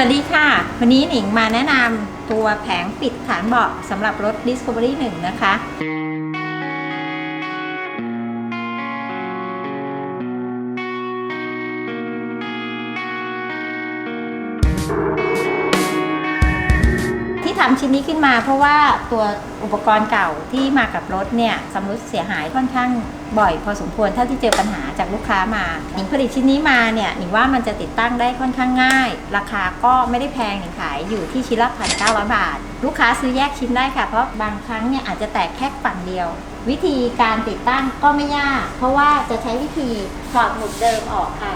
สวัสดีค่ะ วันนี้หนิงมาแนะนำตัวแผงปิดฐานเบาะสำหรับรถ Discovery 1 นะคะ ทำชิ้นนี้ขึ้นมา เพราะว่าตัวอุปกรณ์เก่าที่มากับรถเนี่ยสำรุดเสียหายค่อนข้างบ่อยพอสมควรเท่าที่เจอปัญหาจากลูกค้ามาหนิงผลิตชิ้นนี้มาเนี่ยหนิงว่ามันจะติดตั้งได้ค่อนข้างง่าย ราคาก็ไม่ได้แพงหนิงขายอยู่ที่ชิ้นละพันเก้าร้อยบาท ลูกค้าซื้อแยกชิ้นได้ค่ะ เพราะบางครั้งเนี่ยอาจจะแตกแค่ฝั่งเดียว วิธีการติดตั้งก็ไม่ยาก เพราะว่าจะใช้วิธีถอดหมุดเดิมออกค่ะ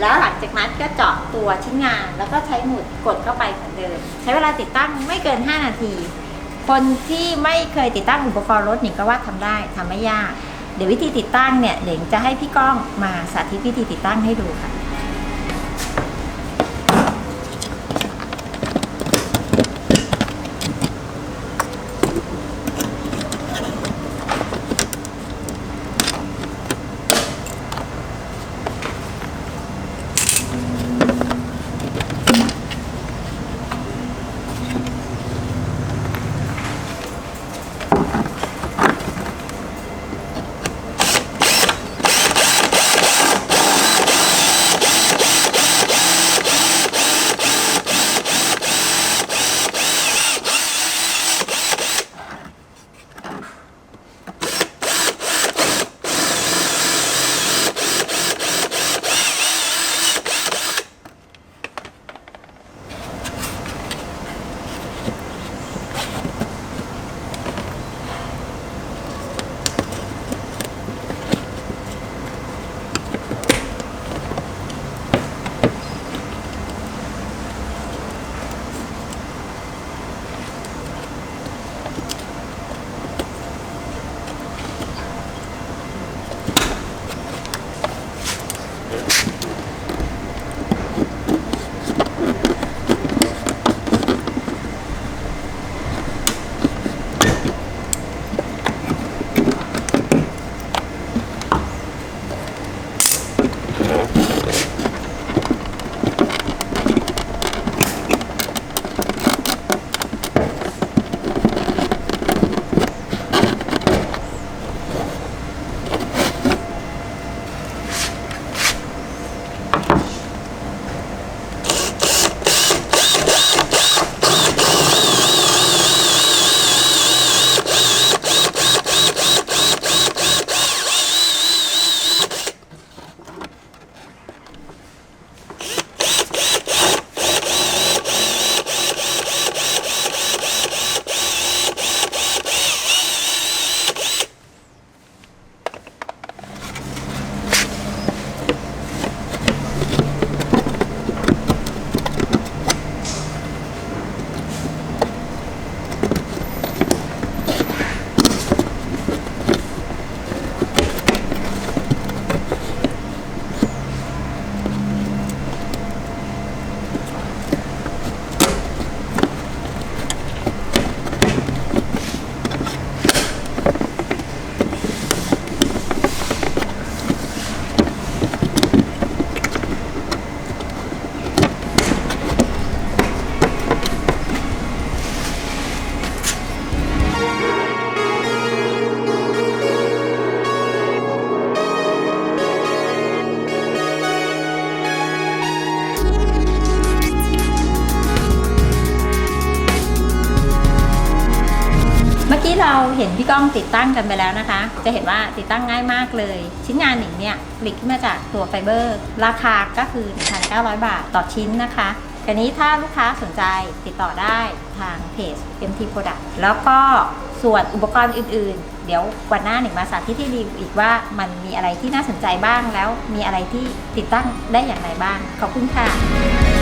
แล้วหลังจากนั้นก็เจาะตัวชิ้นงาน แล้วก็ใช้หมุดกดเข้าไปเหมือนเดิม ใช้เวลาติดตั้งไม่เกิน 5 นาที คนที่ไม่เคยติดตั้งอุปกรณ์รถหนิงก็ว่าทำได้ทำไม่ยาก เดี๋ยววิธีติดตั้งเนี่ยเดี๋ยวจะให้พี่ก้องมาสาธิตวิธีติดตั้งให้ดูค่ะ กี้เราเห็นพี่ก้องติดตั้งกันไปแล้วนะคะ จะเห็นว่าติดตั้งง่ายมากเลย ชิ้นงานหนิงเนี่ยผลิตขึ้นมาจากตัวไฟเบอร์ ราคาก็คือ 1,900 บาทต่อชิ้นนะคะกรนี้ถ้าลูกค้าสนใจติดต่อได้ทางเพจ MT Product แล้วก็ส่วนอุปกรณ์อื่น ๆ เดี๋ยววันหน้าหนิงมาสาธิตที่ดีอีกว่ามันมีอะไรที่น่าสนใจบ้างแล้วมีอะไรที่ติดตั้งได้อย่างไรบ้าง ขอบคุณค่ะ